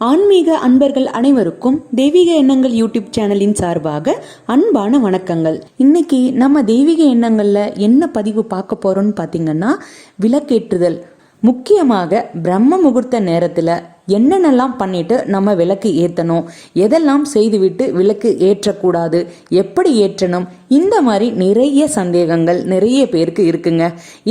ஆன்மீக அன்பர்கள் அனைவருக்கும் தெய்வீக எண்ணங்கள் யூடியூப் சேனலின் சார்பாக அன்பான வணக்கங்கள். இன்னைக்கு நம்ம தெய்வீக எண்ணங்களில் என்ன பதிவு பார்க்க போறோம்னு பார்த்தீங்கன்னா விளக்கேற்றுதல். முக்கியமாக பிரம்ம முகூர்த்த நேரத்தில் என்னென்னலாம் பண்ணிட்டு நம்ம விளக்கு ஏற்றணும் எதெல்லாம் செய்துவிட்டு விளக்கு ஏற்றக்கூடாது? எப்படி ஏற்றணும்? இந்த மாதிரி நிறைய சந்தேகங்கள் நிறைய பேருக்கு இருக்குங்க.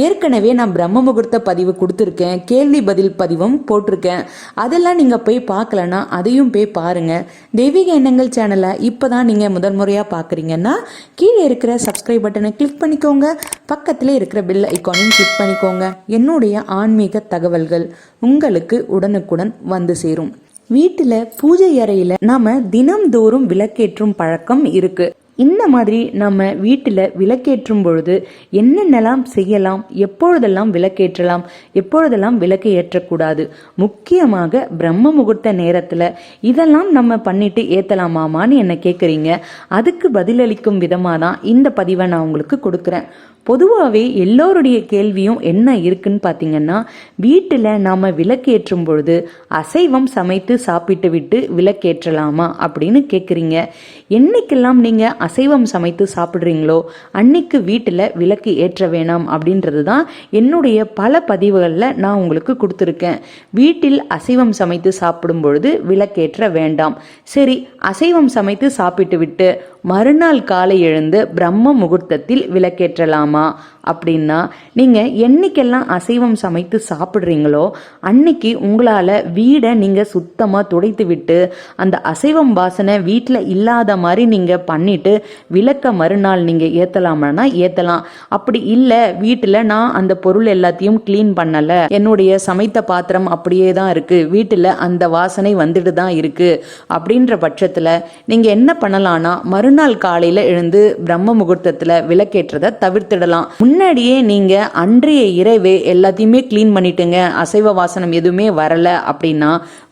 ஏற்கனவே நான் பிரம்ம முகூர்த்த பதிவு கொடுத்துருக்கேன். கேள்வி பதில் பதிவும் போட்டிருக்கேன். அதெல்லாம் நீங்கள் போய் பார்க்கலன்னா அதையும் போய் பாருங்கள் தெய்வீக எண்ணங்கள் சேனலை இப்போ தான் நீங்கள் முதல் முறையாக பார்க்குறீங்கன்னா கீழே இருக்கிற சப்ஸ்கிரைப் பட்டனை கிளிக் பண்ணிக்கோங்க. பக்கத்தில் இருக்கிற பில் ஐக்கானையும் கிளிக் பண்ணிக்கோங்க. என்னுடைய ஆன்மீக தகவல்கள் உங்களுக்கு உடனுக்குடன் வந்து சேரும். வீட்டில் பூஜை அறையில் நாம தினம்தோறும் விளக்கேற்றும் பழக்கம் இருக்கு. இந்த மாதிரி நம்ம வீட்டில் விளக்கேற்றும் பொழுது என்னென்னலாம் செய்யலாம் எப்பொழுதெல்லாம் விளக்கேற்றலாம் எப்பொழுதெல்லாம் விளக்கு ஏற்றக்கூடாது முக்கியமாக பிரம்ம முகூர்த்த நேரத்தில் இதெல்லாம் நம்ம பண்ணிட்டு ஏற்றலாமாமான்னு என்ன கேட்குறீங்க அதுக்கு பதிலளிக்கும் விதமாக தான் இந்த பதிவை நான் உங்களுக்கு கொடுக்குறேன். பொதுவாகவே எல்லோருடைய கேள்வியும் என்ன இருக்குன்னு பார்த்தீங்கன்னா வீட்டில் நாம் விளக்கேற்றும் பொழுது அசைவம் சமைத்து சாப்பிட்டு விட்டு விளக்கேற்றலாமா அப்படின்னு கேட்குறீங்க என்னைக்கெல்லாம் நீங்கள் அசைவம் சமைத்து சாப்பிட்றீங்களோ அன்னைக்கு வீட்டில் விளக்கு ஏற்ற வேணாம் அப்படின்றது தான் என்னுடைய பல பதிவுகளில் நான் உங்களுக்கு கொடுத்துருக்கேன். வீட்டில் அசைவம் சமைத்து சாப்பிடும் பொழுது விளக்கேற்ற வேண்டாம். சரி அசைவம் சமைத்து சாப்பிட்டு விட்டு மறுநாள் காலை எழுந்து பிரம்ம முகூர்த்தத்தில் விளக்கேற்றலாமா? அப்படின்னா நீங்கள் என்னைக்கெல்லாம் அசைவம் சமைத்து சாப்பிட்றீங்களோ அன்னைக்கு உங்களால் வீடை நீங்கள் சுத்தமாக துடைத்து விட்டு அந்த அசைவம் வாசனை வீட்டில் இல்லாத மாதிரி நீங்கள் பண்ணிட்டு விளக்க மறுநாள் நீங்கள் ஏற்றலாமான்னா ஏற்றலாம் அப்படி இல்லை வீட்டில் நான் அந்த பொருள் எல்லாத்தையும் க்ளீன் பண்ணலை. என்னுடைய சமைத்த பாத்திரம் அப்படியே தான் இருக்குது வீட்டில் அந்த வாசனை வந்துட்டு தான் இருக்குது அப்படின்ற பட்சத்தில் நீங்கள் என்ன பண்ணலான்னா மறுநாள் மறுநாள் காலையில் எழுந்து பிரம்ம முகூர்த்தத்தில் விளக்கேற்றதை தவிர்த்திடலாம். முன்னாடியே நீங்கள் அன்றைய இரவே எல்லாத்தையுமே க்ளீன் பண்ணிட்டுங்க அசைவ வாசனம் எதுவுமே வரலை அப்படின்னா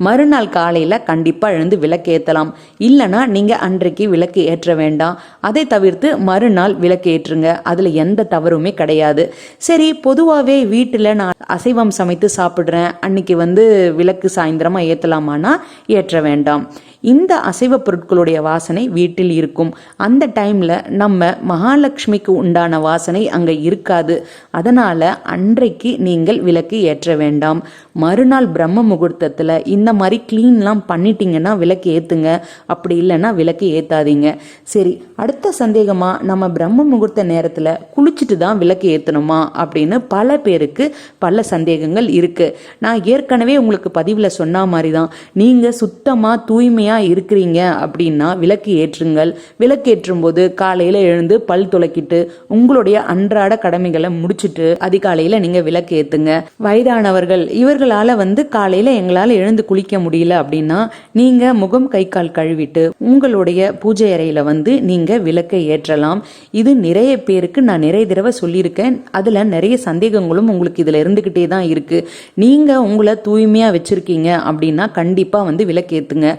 மறுநாள் காலையில் கண்டிப்பாக எழுந்து விளக்கு ஏற்றலாம் இல்லைனா நீங்கள் அன்றைக்கு விளக்கு ஏற்ற வேண்டாம். அதை தவிர்த்து மறுநாள் விளக்கு ஏற்றுங்க. அதில் எந்த தவறுமே கிடையாது. சரி பொதுவாகவே வீட்டில் நான் அசைவம் சமைத்து சாப்பிட்றேன். அன்னைக்கு வந்து விளக்கு சாயந்தரமாக ஏற்றலாமான்னா ஏற்ற வேண்டாம். இந்த அசைவ பொருட்களுடைய வாசனை வீட்டில் இருக்கும். அந்த டைமில் நம்ம மகாலட்சுமிக்கு உண்டான வாசனை அங்கே இருக்காது. அதனால் அன்றைக்கு நீங்கள் விளக்கு ஏற்ற வேண்டாம். மறுநாள் பிரம்ம முகூர்த்தத்தில் இந்த மாதிரி க்ளீன்லாம் பண்ணிட்டீங்கன்னா விளக்கு ஏற்றுங்க அப்படி இல்லைன்னா விளக்கு ஏற்றாதீங்க சரி அடுத்த சந்தேகமாக நம்ம பிரம்ம முகூர்த்த நேரத்தில் குளிச்சுட்டு தான் விளக்கு ஏற்றணுமா அப்படின்னு பல பேருக்கு பல சந்தேகங்கள் இருக்குது நான் ஏற்கனவே உங்களுக்கு பதிவில் சொன்ன மாதிரி தான் நீங்கள் சுத்தமாக தூய்மையாக இருக்கிறீங்க அப்படின்னா விளக்கு ஏற்றுங்கள். விளக்கு ஏற்றும் போது காலையில் எழுந்து பல் துளக்கிட்டு உங்களுடைய அன்றாட கடமைகளை முடிச்சுட்டு அதிகாலையில் நீங்கள் விளக்கு ஏற்றுங்க வயதானவர்கள் இவர்களால் வந்து காலையில் எங்களால் எழுந்து குளிக்க முடியல அப்படின்னா நீங்கள் முகம் கை கால் கழுவிட்டு உங்களுடைய பூஜை அறையில் வந்து நீங்கள் விளக்கை ஏற்றலாம். இது நிறைய பேருக்கு நான் நிறைய தடவை சொல்லியிருக்கேன். அதில் நிறைய சந்தேகங்களும் உங்களுக்கு இதில் இருந்துக்கிட்டே தான் இருக்குது நீங்கள் உங்களை தூய்மையாக வச்சுருக்கீங்க அப்படின்னா கண்டிப்பாக வந்து விளக்கு ஏற்றுங்க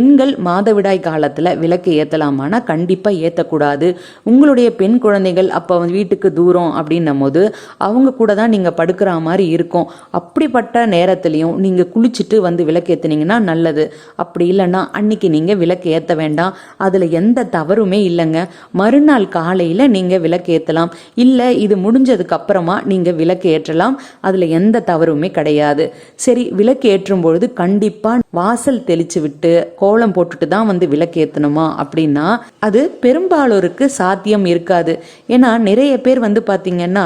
பெண்கள் மாதவிடாய் காலத்தில் விளக்கு ஏற்றலாமானா கண்டிப்பாக ஏற்றக்கூடாது உங்களுடைய பெண் குழந்தைகள் அப்போ வீட்டுக்கு தூரம் அப்படின்னும் போது அவங்க கூட தான் நீங்கள் படுக்கிற மாதிரி இருக்கும். அப்படிப்பட்ட நேரத்துலையும் நீங்கள் குளிச்சுட்டு வந்து விளக்கு ஏற்றுனீங்கன்னா நல்லது. அப்படி இல்லைன்னா அன்னைக்கு நீங்கள் விளக்கு ஏற்ற வேண்டாம். அதில் எந்த தவறுமே இல்லைங்க. மறுநாள் காலையில் நீங்கள் விளக்கு ஏற்றலாம் இல்லை இது முடிஞ்சதுக்கு அப்புறமா நீங்கள் விளக்கு ஏற்றலாம். அதில் எந்த தவறுமே கிடையாது. சரி விளக்கு ஏற்றும் பொழுது கண்டிப்பாக வாசல் தெளிச்சு விட்டு கோலம் போட்டுட்டு தான் வந்து விளக்கு ஏற்றணுமா அப்படின்னா அது பெரும்பாலோருக்கு சாத்தியம் இருக்காது. ஏன்னா நிறைய பேர் வந்து பார்த்தீங்கன்னா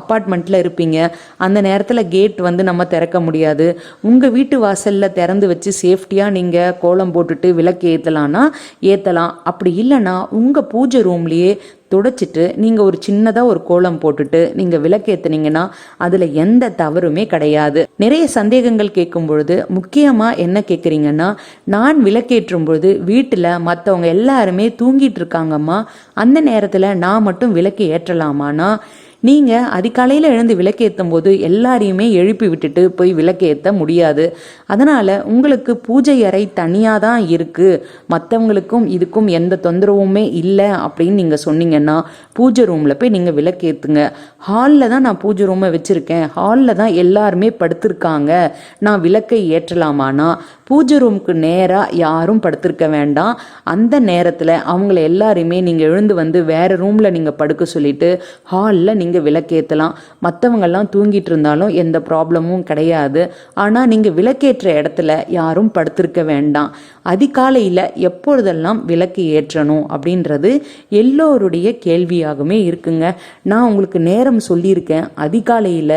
அப்பார்ட்மெண்ட்டில் இருப்பீங்க. அந்த நேரத்தில் கேட் வந்து நம்ம திறக்க முடியாது. உங்கள் வீட்டு வாசலில் திறந்து வச்சு சேஃப்டியாக நீங்கள் கோலம் போட்டுட்டு விளக்கு ஏற்றலான்னா ஏற்றலாம் அப்படி இல்லைன்னா உங்கள் பூஜை ரூம்லேயே துடைச்சிட்டு நீங்கள் ஒரு சின்னதாக ஒரு கோலம் போட்டுட்டு நீங்கள் விளக்கேற்றுனீங்கன்னா அதில் எந்த தவறுமே கிடையாது. நிறைய சந்தேகங்கள் கேட்கும் பொழுது முக்கியமாக என்ன கேட்குறீங்கன்னா நான் விளக்கேற்றும் பொழுது வீட்டில் மற்றவங்க எல்லாருமே தூங்கிட்டு இருக்காங்கம்மா. அந்த நேரத்தில் நான் மட்டும் விளக்கு ஏற்றலாமான்னா நீங்கள் அதிகாலையில் எழுந்து விளக்கேற்றும் போது எல்லாரையுமே எழுப்பி விட்டுட்டு போய் விளக்கேற்ற முடியாது. அதனால் உங்களுக்கு பூஜை அறை தனியாக தான் இருக்குது மற்றவங்களுக்கும் இதுக்கும் எந்த தொந்தரவுமே இல்லை அப்படின்னு நீங்கள் சொன்னீங்கன்னா பூஜை ரூமில் போய் நீங்கள் விளக்கேற்றுங்க ஹாலில் தான் நான் பூஜை ரூமை வச்சுருக்கேன். ஹாலில் தான் எல்லாருமே படுத்திருக்காங்க. நான் விளக்கை ஏற்றலாமானா? பூஜை ரூமுக்கு நேராக யாரும் படுத்திருக்க வேண்டாம். அந்த நேரத்தில் அவங்கள எல்லாரையுமே நீங்கள் எழுந்து வந்து வேறு ரூமில் நீங்கள் படுக்க சொல்லிட்டு ஹாலில் நீங்கள் விளக்கேற்றலாம் மற்றவங்கெல்லாம் தூங்கிட்டு இருந்தாலும் எந்த ப்ராப்ளமும் கிடையாது. ஆனால் நீங்கள் விளக்கேற்ற இடத்துல யாரும் படுத்திருக்க வேண்டாம். அதிகாலையில் எப்பொழுதெல்லாம் விளக்கு ஏற்றணும் அப்படின்றது எல்லோருடைய கேள்வியாகவுமே இருக்குங்க. நான் உங்களுக்கு நேரம் சொல்லியிருக்கேன். அதிகாலையில்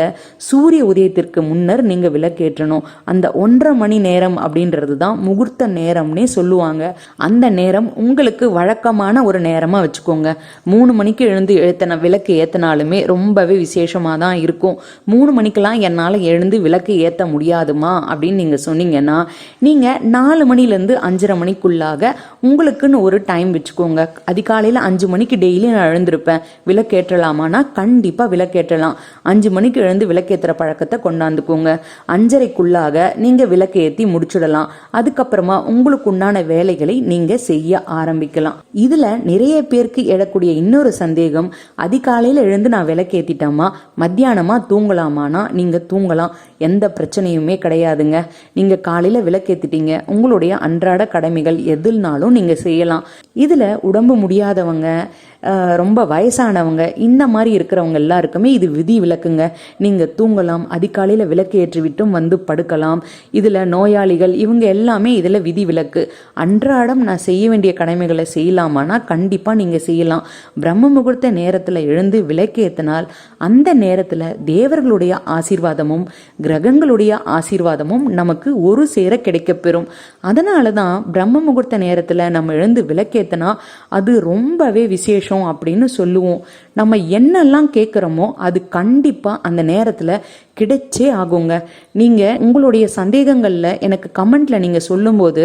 சூரிய உதயத்திற்கு முன்னர் நீங்கள் விளக்கேற்றணும். அந்த ஒன்றரை மணி நேரம் அப்படின்றது தான் முகூர்த்த நேரம்னே சொல்லுவாங்க. அந்த நேரம் உங்களுக்கு வழக்கமான ஒரு நேரமாக வச்சுக்கோங்க. மூணு மணிக்கு எழுந்து எழுத்தின விளக்கு ஏற்றினாலுமே ரொம்பவே விசேஷமாக தான் இருக்கும். மூணு மணிக்கெல்லாம் என்னால் எழுந்து விளக்கு ஏற்ற முடியாதுமா? அப்படின்னு நீங்கள் சொன்னீங்கன்னா நீங்கள் நாலு மணிலேருந்து அஞ்சரை மணிக்குள்ளாக உங்களுக்குன்னு ஒரு டைம் வச்சுக்கோங்க. அதிகாலையில் அஞ்சு மணிக்கு டெய்லி நான் எழுந்திருப்பேன். விளக்கேற்றலாமான்னா கண்டிப்பாக விளக்கேற்றலாம் அஞ்சு மணிக்கு எழுந்து விளக்கேற்றுற பழக்கத்தை கொண்டாந்துக்கோங்க. அஞ்சரைக்குள்ளாக நீங்கள் விளக்கு ஏற்றி முடிச்சிடலாம் அதுக்கப்புறமா உங்களுக்கு உண்டான வேலைகளை நீங்கள் செய்ய ஆரம்பிக்கலாம். இதில் நிறைய பேருக்கு எழக்கூடிய இன்னொரு சந்தேகம் அதிகாலையில் எழுந்து நான் விளக்கேத்திட்டோமா மத்தியானமாக தூங்கலாமானா நீங்கள் தூங்கலாம் எந்த பிரச்சனையுமே கிடையாதுங்க. நீங்கள் காலையில் விளக்கேற்றிட்டீங்க உங்களுடைய அன்றாட கடமைகள் எதுனாலும் நீங்கள் செய்யலாம். இதில் உடம்பு முடியாதவங்க ரொம்ப வயசானவங்க இந்த மாதிரி இருக்கிறவங்க எல்லாருக்குமே இது விதி விளக்குங்க நீங்கள் தூங்கலாம் அதிகாலையில் விளக்கு ஏற்றிவிட்டும் வந்து படுக்கலாம். இதில் நோயாளிகள் இவங்க எல்லாமே இதில் விதி விலக்கு. அன்றாடம் நான் செய்ய வேண்டிய கடமைகளை செய்யலாமானா கண்டிப்பாக நீங்கள் செய்யலாம். பிரம்ம முகூர்த்த நேரத்தில் எழுந்து விளக்கேற்றினால் அந்த நேரத்தில் தேவர்களுடைய ஆசீர்வாதமும் கிரகங்களுடைய ஆசீர்வாதமும் நமக்கு ஒரு சேர கிடைக்கப்பெறும் அதனால தான் பிரம்ம முகூர்த்த நேரத்தில் நம்ம எழுந்து விளக்கேற்றினா அது ரொம்பவே விசேஷம். அப்படின்னு சொல்லுவோம். நம்ம என்னெல்லாம் கேட்குறோமோ அது கண்டிப்பாக அந்த நேரத்தில் கிடைச்சே ஆகுங்க. நீங்கள் உங்களுடைய சந்தேகங்களில் எனக்கு கமெண்ட்டில் நீங்கள் சொல்லும்போது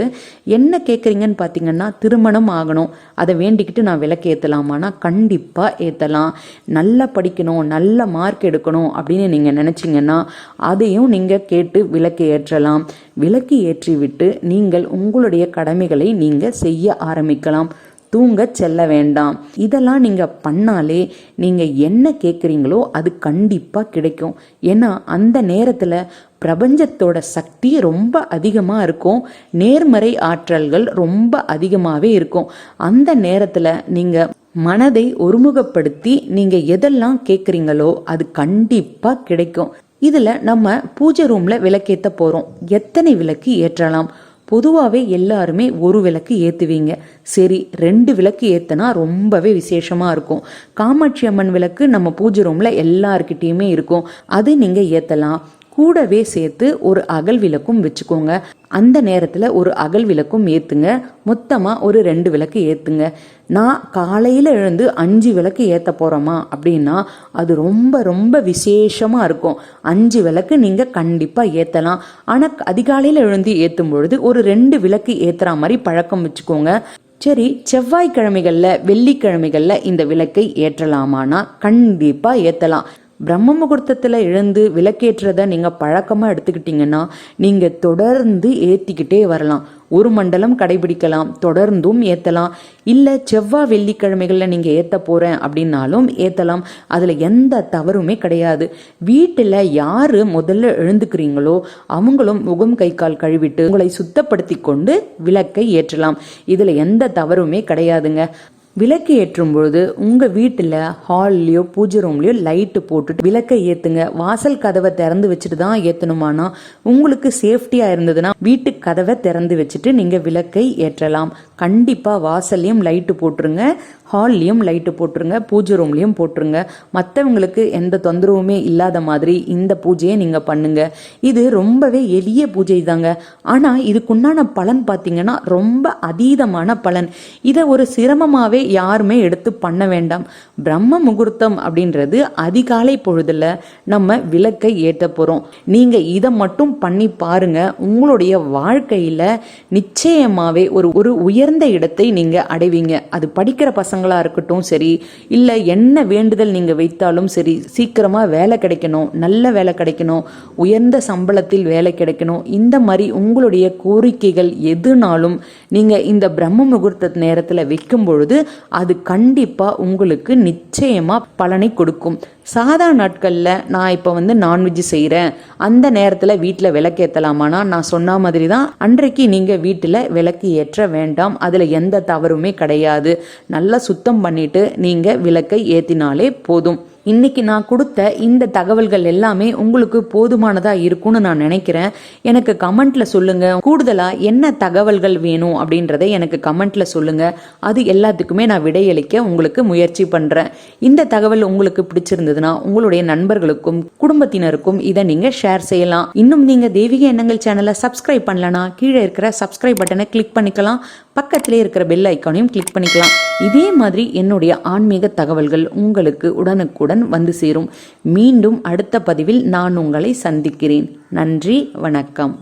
என்ன கேட்குறீங்கன்னு பார்த்தீங்கன்னா திருமணம் ஆகணும். அதை வேண்டிக்கிட்டு நான் விளக்கு ஏற்றலாமான்னா கண்டிப்பாக ஏற்றலாம் நல்லா படிக்கணும் நல்ல மார்க் எடுக்கணும் அப்படின்னு நீங்கள் நினச்சிங்கன்னா அதையும் நீங்கள் கேட்டு விளக்கு ஏற்றலாம். விளக்கு ஏற்றிவிட்டு நீங்கள் உங்களுடைய கடமைகளை நீங்கள் செய்ய ஆரம்பிக்கலாம். தூங்க செல்ல வேண்டாம். இதெல்லாம் நீங்கள் பண்ணாலே நீங்கள் என்ன கேட்குறீங்களோ அது கண்டிப்பாக கிடைக்கும். ஏன்னா அந்த நேரத்தில் பிரபஞ்சத்தோட சக்தி ரொம்ப அதிகமாக இருக்கும். நேர்மறை ஆற்றல்கள் ரொம்ப அதிகமாகவே இருக்கும். அந்த நேரத்தில் நீங்கள் மனதை ஒருமுகப்படுத்தி நீங்கள் எதெல்லாம் கேட்குறீங்களோ அது கண்டிப்பாக கிடைக்கும். இதில் நம்ம பூஜை ரூமில் விளக்கேற்ற போகிறோம் எத்தனை விளக்கு ஏற்றலாம்? பொதுவாகவே எல்லாருமே ஒரு விளக்கு ஏற்றுவீங்க சரி ரெண்டு விளக்கு ஏற்றினா ரொம்பவே விசேஷமாக இருக்கும். காமாட்சி அம்மன் விளக்கு நம்ம பூஜை ரூமில் எல்லாருக்கிட்டேயுமே இருக்கும். அது நீங்கள் ஏற்றலாம் கூடவே சேர்த்து ஒரு அகல் விளக்கும் வச்சுக்கோங்க. அந்த நேரத்தில் ஒரு அகல் விளக்கும் ஏற்றுங்க மொத்தமாக ஒரு ரெண்டு விளக்கு ஏற்றுங்க நான் காலையில் எழுந்து அஞ்சு விளக்கு ஏற்ற போகிறோமா அப்படின்னா அது ரொம்ப ரொம்ப விசேஷமாக இருக்கும். அஞ்சு விளக்கு நீங்கள் கண்டிப்பாக ஏற்றலாம் ஆனால் அதிகாலையில் எழுந்து ஏற்றும் பொழுது ஒரு ரெண்டு விளக்கு ஏற்றுற மாதிரி பழக்கம் வச்சுக்கோங்க. சரி செவ்வாய்க்கிழமைகளில் வெள்ளிக்கிழமைகளில் இந்த விளக்கை ஏற்றலாமானா கண்டிப்பாக ஏற்றலாம் பிரம்ம முகூர்த்தத்தில் எழுந்து விளக்கேற்றதை நீங்கள் பழக்கமாக எடுத்துக்கிட்டிங்கன்னா நீங்கள் தொடர்ந்து ஏற்றிக்கிட்டே வரலாம். ஒரு மண்டலம் கடைபிடிக்கலாம் தொடர்ந்தும் ஏற்றலாம் இல்லை செவ்வாய் வெள்ளிக்கிழமைகளில் நீங்கள் ஏற்ற போகிறேன் அப்படின்னாலும் ஏற்றலாம் அதில் எந்த தவறுமே கிடையாது. வீட்டில் யார் முதல்ல எழுந்துக்கிறீங்களோ அவங்களும் முகம் கை கால் கழுவிட்டு உங்களை சுத்தப்படுத்தி கொண்டு விளக்கை ஏற்றலாம். இதில் எந்த தவறுமே கிடையாதுங்க. விளக்கு ஏற்றும் பொழுது உங்கள் வீட்டில் ஹால்லையோ பூஜை ரூம்லையோ லைட்டு போட்டுட்டு விளக்கை ஏற்றுங்க வாசல் கதவை திறந்து வச்சுட்டு தான் ஏற்றணுமானா உங்களுக்கு சேஃப்டியாக இருந்ததுன்னா வீட்டு கதவை திறந்து வச்சுட்டு நீங்கள் விளக்கை ஏற்றலாம். கண்டிப்பாக வாசல்லையும் லைட்டு போட்டுருங்க ஹால்லையும் லைட்டு போட்டுருங்க பூஜை ரூம்லேயும் போட்டுருங்க. மற்றவங்களுக்கு எந்த தொந்தரவுமே இல்லாத மாதிரி இந்த பூஜையை நீங்கள் பண்ணுங்க. இது ரொம்பவே எளிய பூஜை தாங்க. ஆனால் இதுக்குண்டான பலன் பார்த்தீங்கன்னா ரொம்ப அதீதமான பலன். இதை ஒரு சிரமமாகவே யாருமே எடுத்து பண்ண வேண்டாம். பிரம்ம முகூர்த்தம் அப்படின்றது அதிகாலை பொழுதில் நம்ம விளக்கை ஏற்ற போகிறோம் நீங்கள் இதை மட்டும் பண்ணி பாருங்க. உங்களுடைய வாழ்க்கையில் நிச்சயமாகவே ஒரு ஒரு உயர் உயர்ந்த இடத்தை நீங்கள் அடைவீங்க. அது படிக்கிற பசங்களாக இருக்கட்டும் சரி இல்லை என்ன வேண்டுதல் நீங்கள் வைத்தாலும் சரி சீக்கிரமாக வேலை கிடைக்கணும் நல்ல வேலை கிடைக்கணும் உயர்ந்த சம்பளத்தில் வேலை கிடைக்கணும். இந்த மாதிரி உங்களுடைய கோரிக்கைகள் எதுனாலும் நீங்கள் இந்த பிரம்ம முகூர்த்த நேரத்தில் வைக்கும் பொழுது அது கண்டிப்பாக உங்களுக்கு நிச்சயமாக பலனை கொடுக்கும். சாதா நாட்களில் நான் இப்போ வந்து நான்வெஜ் செய்கிறேன் அந்த நேரத்தில் வீட்டில் விளக்கேற்றலாமானா நான் சொன்ன மாதிரி தான் அன்றைக்கு நீங்கள் வீட்டில் விளக்கு ஏற்ற வேண்டாம். அதில் எந்த தவறுமே கிடையாது. நல்லா சுத்தம் பண்ணிவிட்டு நீங்கள் விளக்கை ஏற்றினாலே போதும். இன்னைக்கு நான் கொடுத்த இந்த தகவல்கள் எல்லாமே உங்களுக்கு போதுமானதா இருக்கும்னு நான் நினைக்கிறேன். எனக்கு கமெண்ட்ல சொல்லுங்க. கூடுதலா என்ன தகவல்கள் வேணும் அப்படின்றத எனக்கு கமெண்ட்ல சொல்லுங்க. அது எல்லாத்துக்குமே நான் விடையளிக்க உங்களுக்கு முயற்சி பண்றேன். இந்த தகவல் உங்களுக்கு பிடிச்சிருந்ததுன்னா உங்களுடைய நண்பர்களுக்கும் குடும்பத்தினருக்கும் இதை நீங்க ஷேர் செய்யலாம். இன்னும் நீங்க தெய்வீக எண்ணங்கள் சேனலை சப்ஸ்கிரைப் பண்ணலனா கீழே இருக்கிற சப்ஸ்கிரைப் பட்டனை கிளிக் பண்ணிக்கலாம். பக்கத்திலே இருக்கிற பெல் ஐக்கானையும் கிளிக் பண்ணிக்கலாம். இதே மாதிரி என்னுடைய ஆன்மீக தகவல்கள் உங்களுக்கு உடனுக்குடன் வந்து சேரும். மீண்டும் அடுத்த பதிவில் நான் உங்களை சந்திக்கிறேன். நன்றி வணக்கம்.